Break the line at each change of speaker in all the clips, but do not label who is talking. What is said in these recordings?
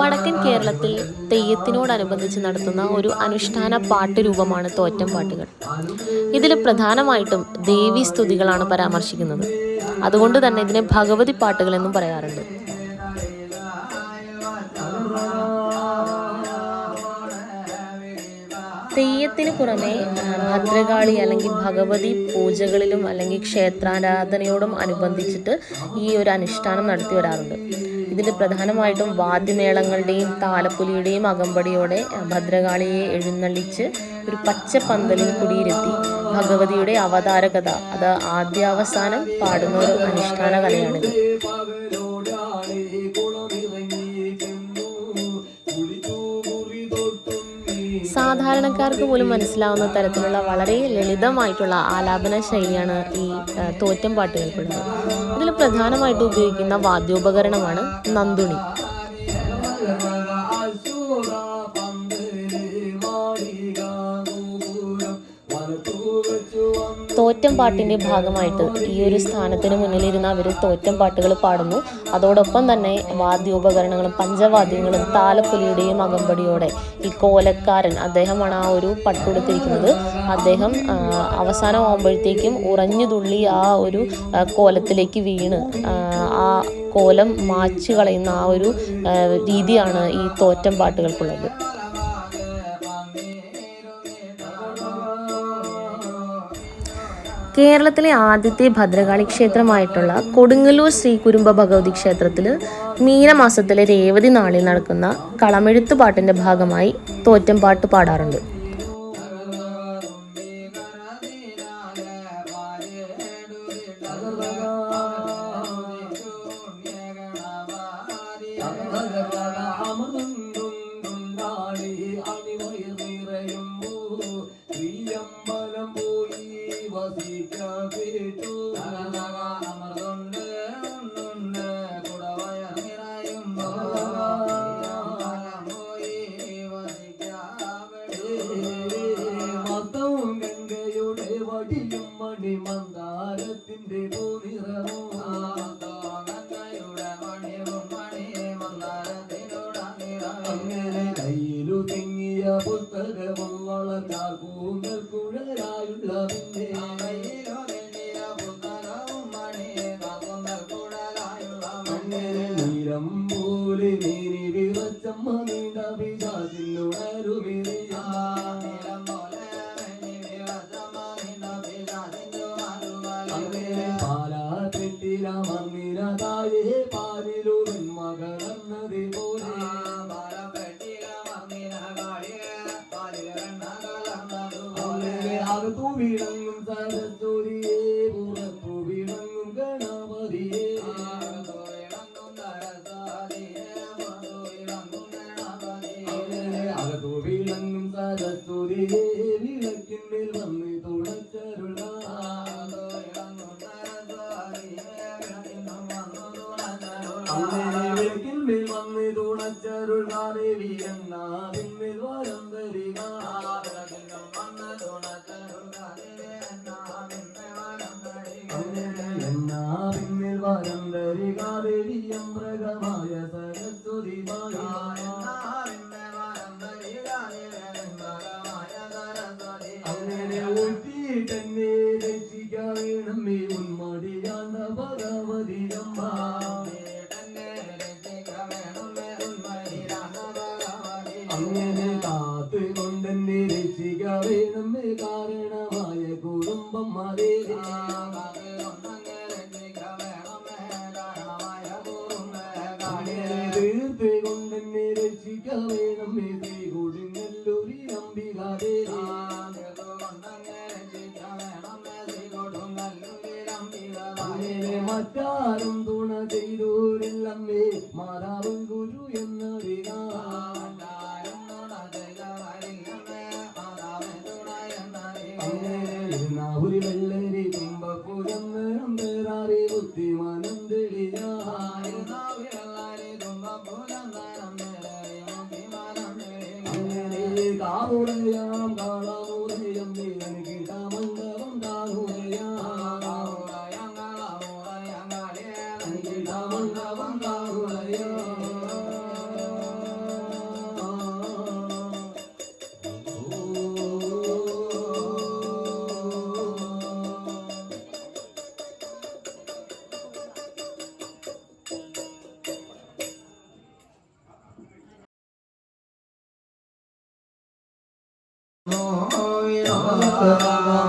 വടക്കൻ കേരളത്തിൽ തെയ്യത്തിനോടനുബന്ധിച്ച് നടത്തുന്ന ഒരു അനുഷ്ഠാന പാട്ട് രൂപമാണ് തോറ്റം പാട്ടുകൾ. ഇതിൽ പ്രധാനമായിട്ടും ദേവി സ്തുതികളാണ് പരാമർശിക്കുന്നത്. അതുകൊണ്ട് തന്നെ ഇതിനെ ഭഗവതി പാട്ടുകൾ എന്നും പറയാറുണ്ട്. തെയ്യത്തിന് പുറമെ ഭദ്രകാളി അല്ലെങ്കിൽ ഭഗവതി പൂജകളിലും അല്ലെങ്കിൽ ക്ഷേത്രാരാധനയോടും അനുബന്ധിച്ചിട്ട് ഈ ഒരു അനുഷ്ഠാനം നടത്തി വരാറുണ്ട്. ഇതിൽ പ്രധാനമായിട്ടും വാദ്യമേളങ്ങളുടെയും താലപ്പൊലിയുടെയും അകമ്പടിയോടെ ഭദ്രകാളിയെ എഴുന്നള്ളിച്ച് ഒരു പച്ച പന്തലിൽ കുടിയിരുത്തി. ഭഗവതിയുടെ അവതാരകഥ അത് ആദ്യാവസാനം പാടുന്ന ഒരു അനുഷ്ഠാന കലയാണിത്. സാധാരണക്കാർക്ക് പോലും മനസ്സിലാവുന്ന തരത്തിലുള്ള വളരെ ലളിതമായിട്ടുള്ള ആലാപന ശൈലിയാണ് ഈ തോറ്റം പാട്ടുകൾക്കുള്ളത്. പ്രധാനമായിട്ട് ഉപയോഗിക്കുന്ന വാദ്യോപകരണമാണ് നന്ദുണി. തോറ്റം ഭാഗമായിട്ട് ഈ ഒരു സ്ഥാനത്തിന് മുന്നിലിരുന്ന് അവർ തോറ്റം പാട്ടുകൾ പാടുന്നു. അതോടൊപ്പം തന്നെ വാദ്യോപകരണങ്ങളും പഞ്ചവാദ്യങ്ങളും താലപ്പൊലിയുടെയും അകമ്പടിയോടെ ഈ കോലക്കാരൻ അദ്ദേഹമാണ് ആ ഒരു പട്ടുടുത്തിരിക്കുന്നത് അദ്ദേഹം അവസാനം അവസാനമാകുമ്പോഴത്തേക്കും ഉറഞ്ഞു തുള്ളി ആ ഒരു കോലത്തിലേക്ക് വീണ് ആ കോലം മാച്ചു കളയുന്ന ആ ഒരു രീതിയാണ് ഈ തോറ്റം പാട്ടുകൾക്കുള്ളത്. കേരളത്തിലെ ആദ്യത്തെ ഭദ്രകാളി ക്ഷേത്രമായിട്ടുള്ള കൊടുങ്ങല്ലൂർ ശ്രീ കുരുമ്പ ഭഗവതി ക്ഷേത്രത്തിൽ മീനമാസത്തിലെ രേവതി നാളിൽ നടക്കുന്ന കളമെഴുത്തുപാട്ടിന്റെ ഭാഗമായി തോറ്റം പാട്ട് പാടാറുണ്ട്.
മന്ദാരത്തിന്റെ do tu mira, അങ്ങനെ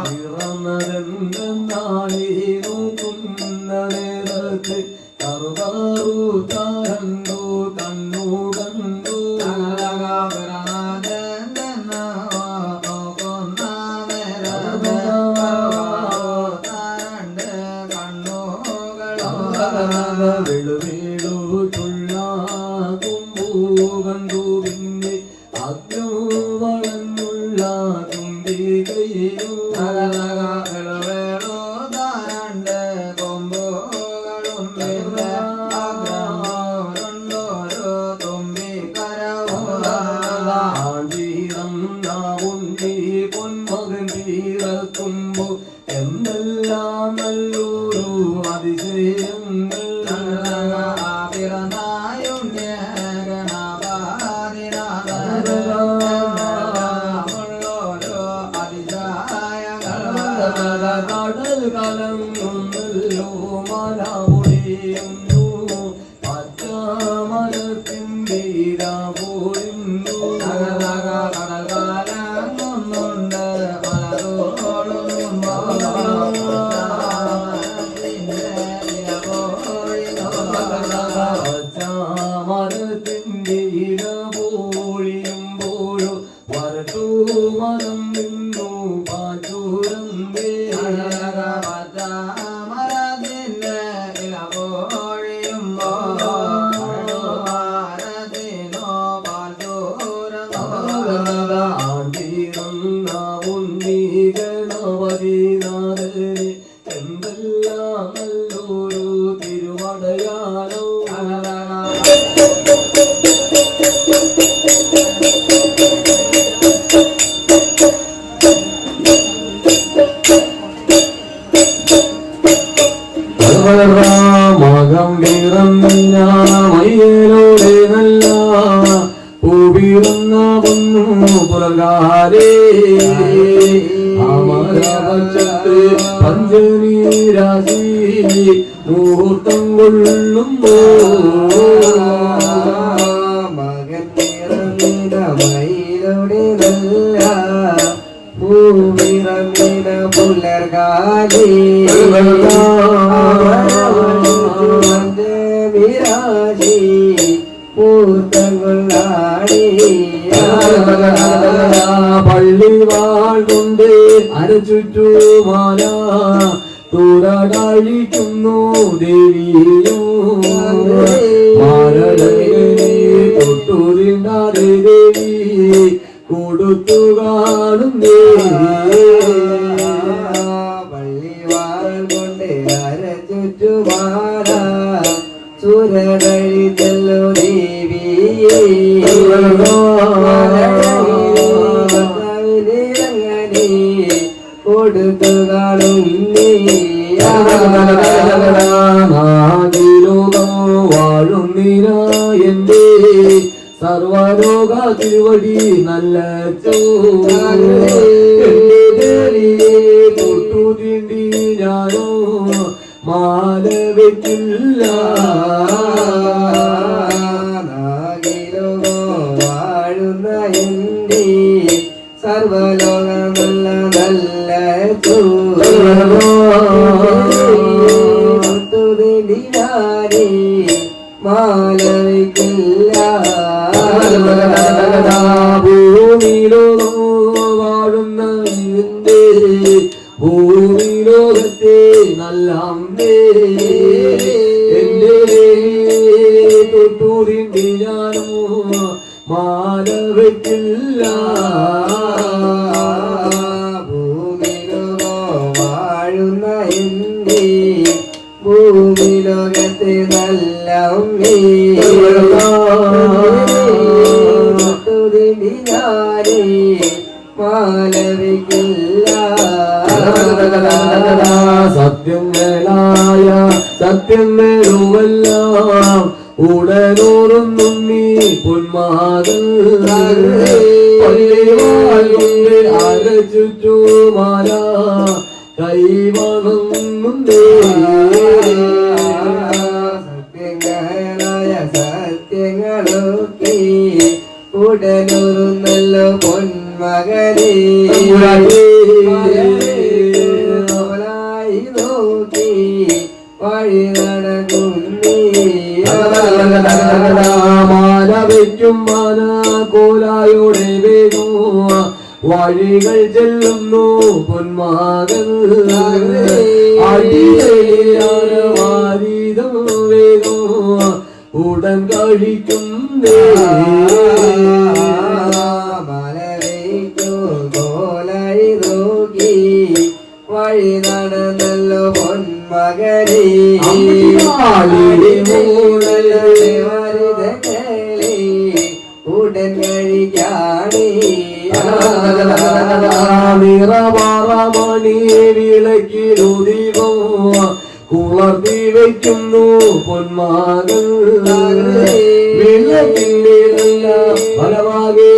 പിറന്നതെന്തെന്നായി നാവുണ്ടി പൊന്മകൻ തീരത്തുമ്പോ എന്തെല്ലാം നല്ലൊരു മരം നിന്നു പാചൂരം എന്തെല്ലാം പുറകാരേ അമരപക്ഷത്ത് പഞ്ചമി രാശി മുഹൂർത്തം കൊള്ളുമ്പോ
മകൻ പിറന്നിട മയിലൊടെ നല്ല പൂവിറന്നിട പുലർകാലി വിരാജി പൂത്തങ്കൊള്ളാടി
പള്ളി വാഴുണ്ട് അരചുറ്റുമാല തുറകഴിക്കുന്നു ദേവിയോ. തൊട്ടുതിണ്ടാതെ ദേവി കൊടുത്തു കാണുന്നേ
പള്ളിവാൾ കൊണ്ട് അരച്ചുറ്റുമാല സുരടഴി ചെല്ലോ ദേവി അങ്ങനെ കൊടുത്തു കാണുന്നേ
നാഗിലോകം വാഴുന്നിര എന്റെ സർവലോക തിരുവടി നല്ല തൊട്ടു തിണ്ടി ഞാനോ
സർവലോക നല്ല ചൂടിനാരി മാലവിക്കില്ല
ഭൂമിയിലോ വാഴുന്ന ഭൂമിലോകത്തെ നല്ല എന്റെ തൊട്ടുതിണ്ടി ഞാനോ മാല
സത്യം മാലവിക്കില്ല.
സത്യങ്ങളായ സത്യങ്ങളുമെല്ലാം ഉടനോറുന്നും നീ പൊന്മാതൽ പള്ളിവാഴുണ്ട് അരച്ചുറ്റുമാല കൈവണങ്ങുന്നേ
നല്ല പൊന്മകനെ മലരായി നോക്കി വഴി
നടക്കും കോലായോടെ വേണു. വഴികൾ ചെല്ലുന്നു പൊന്മാകൽ അടിവാരീതം വേഗോ ഉടൻ
നോക്കി വഴി നടന്നല്ലോ പൊന്മകനെ ഉടൻ കഴിക്കാണേ
നിറമാറമണി വിളക്കിലുദീപോ കുളർത്തി വയ്ക്കുന്നു പൊന്മാകൾ വിളക്കിന്റെ നല്ല ഫലമാകെ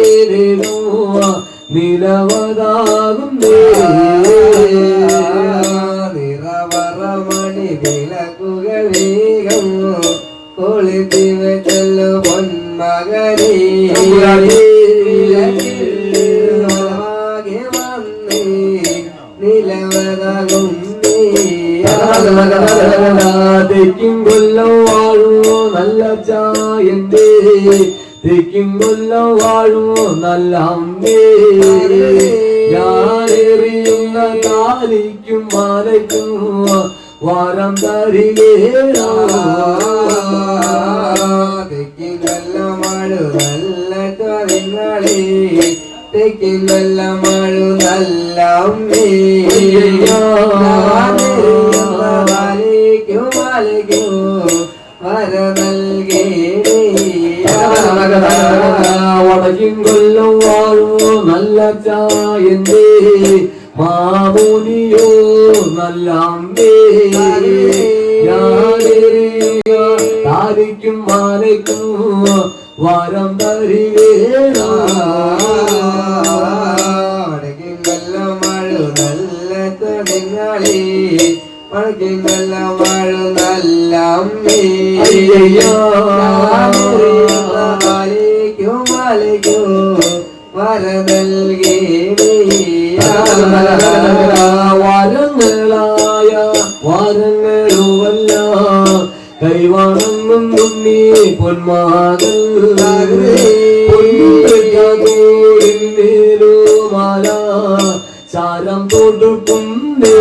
വാഴുമോ നല്ല അമ്മേ ഞാനെറിയുന്ന കാലിക്കും മാലയ്ക്കും വാരം തരികേടാ
തെക്കും നല്ല മഴ നല്ല തൊഴിങ്ങളെ തെക്കും നല്ല മഴ നല്ല അമ്മേ മാലിക്കോ മാലിക്കോ വര നൽകേണേ
വടക്കും കൊല്ലം വാഴുമോ നല്ല ചായന്റെ മാമോനിയോ നല്ല ഞാനെറിയുക താരിക്കും മാലയ്ക്കും വരം തരികേണ
വടക്കും നല്ല മഴ നല്ല തൊഴിങ്ങളെ വടക്കും നല്ല മഴ നല്ല അമ്മേ മാലിക്കോ മാലിക്കോ വര നൽകേണേ
വരങ്ങളായ വരങ്ങളുമല്ല കൈവാണങ്ങും നീ പൊന്നൂരിന്മേലുമാല ചാരം തൊടുക്കുന്നേ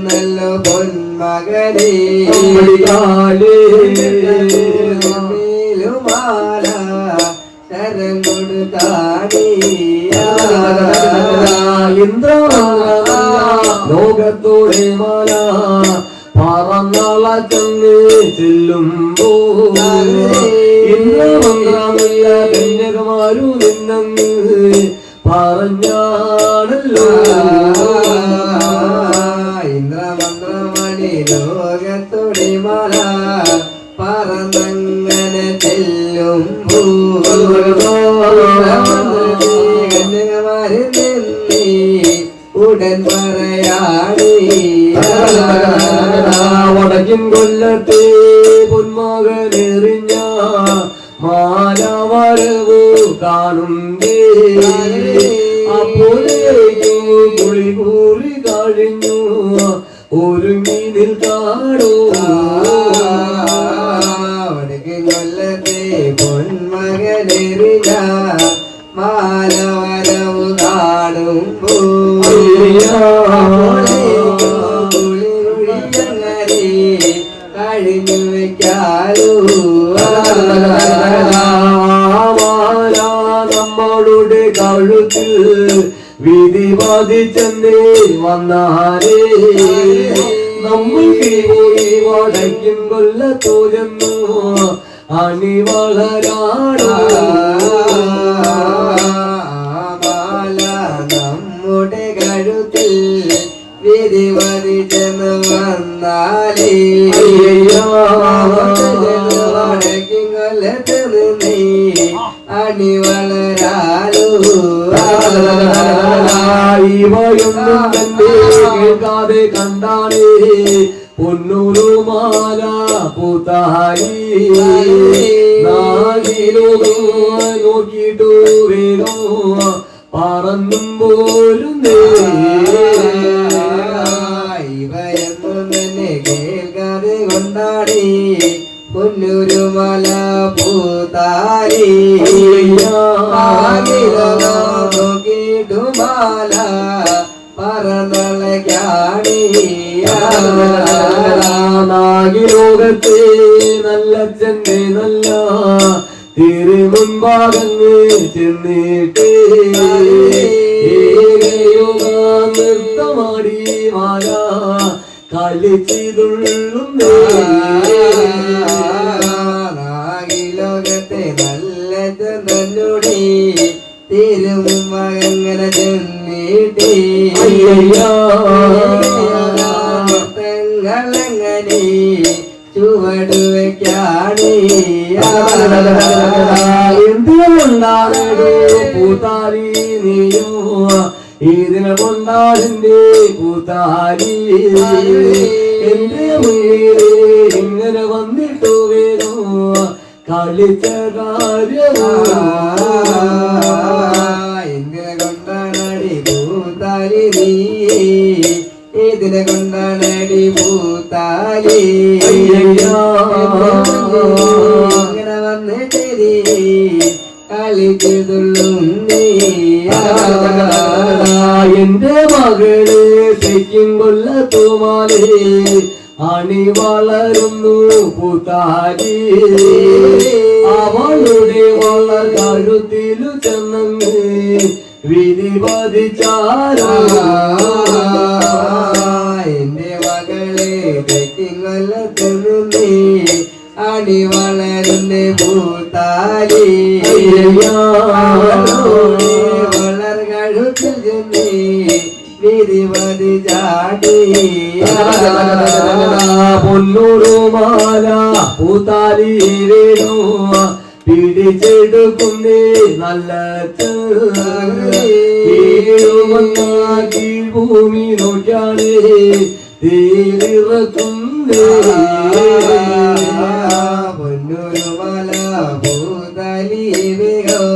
ഉടനൂറു നല്ല പൊന്മകനെ മേലുമാല ശരം കൊടുത്താണേ
ഇന്ദ്ര ലോകത്തോടെ മാല. പറന്നള ചങ്ങ് ചെല്ലുമ്പോ ഇന്ദ്രമന്ത്രമില്ല കന്യകുമാരു നിന്നു പറഞ്ഞാണല്ലോ.
മല പറന്നങ്ങനെ ചെല്ലും കന്യകമാരി നിന്നീ ഉടൻ പറയാടേ
വടക്കിൻ കൊല്ലത്തെ പൊന്മകനെറിഞ്ഞ മാല വരവു കാണുന്നേ. അപ്പോഴേക്കും കുളി കൂറി കഴിഞ്ഞു. ഒരുങ്ങി നിൽക്കാടോ
വടക്ക് കൊല്ലത്തെ പൊന്മകനെറിഞ്ഞ മാലവരവ് കാണുമ്പോ കഴിഞ്ഞു വെക്കാലോ.
മാല നമ്മളുടെ കഴുത്തിൽ വിധി ബാധിച്ചെന്നേ വന്നാലേ. നമ്മൾ പോയി കൊല്ല തോരുന്നു അണി വളരാടോ
നമ്മുടെ കഴുത്തിൽ വിധി വരിച്ചെന്ന് വന്നാലേ അണി വളരാലോ
ഇവയൊന്നും തന്നെ കേൾക്കാതെ കണ്ടാണേ പൊന്നുരുമാല പൂത്തായി. നോക്കിട്ടു വേണോ പറന്നും പോലും
ഇവയൊന്നും തന്നെ കേൾക്കാതെ കൊണ്ടാടി പൊന്നൂരു മല പൂത്താരി നോക്കിയിട്ടുമാല
നാഗിലോകത്തെ നല്ല ചെന്നെ നല്ല തിരുമുൻപാകങ്ങ് ചെന്നിട്ട്. ഏകയോഗ നൃത്തമാടി മായ കളിച്ചിതുള്ളുന്നേ
ലോകത്തെ നല്ല ചന്ദ്രനോടി തിരുമങ്ങനെ ചെന്നീട്ടി. ചുവട് വെക്കാണി
എന്തുകൊണ്ടാണോ പൂത്താരി നീയോ? ഇതിനെ കൊണ്ടാടിന്റെ പൂത്താരി എന്റെ മുന്നിലെ ഇങ്ങനെ വന്നിട്ടു വേണോ? കളിച്ച കാര്യമോ
ഇങ്ങനെ കൊണ്ടാടി പൂത്താരി നീ. ഇതിനെ കൊണ്ടാണടി പൂത്താലി ഇങ്ങനെ വന്ന് നീ കളിച്ചതുള്ളും നീ
എന്റെ മകൾ തെക്കും കൊല്ലത്തുമാലേ അണി വളരുന്നു പൂത്താരി അവളുടെ വളർ കഴുത്തിലു ചെന്നങ്ങ് വിധി പതിച്ചാരോ
അടി വളരുന്ന പൂത്താലി വളർ കഴുത്തിൽ ചെന്നേ വിധി ചാടി.
പൊന്നൂറുമാല പൂത്താലി വേണോ പിടിച്ചെടുക്കുന്നേ നല്ല ഭൂമി നോക്കാണേ തീരിറക്കുന്നേ
പൊന്നൂരു മല പൂതലി വേഗോ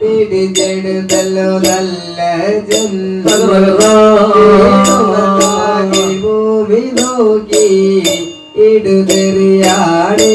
പിടിച്ചെടുത്തല്ലോ നല്ല ഭൂമി നോക്കി ഇടുതെറിയാടി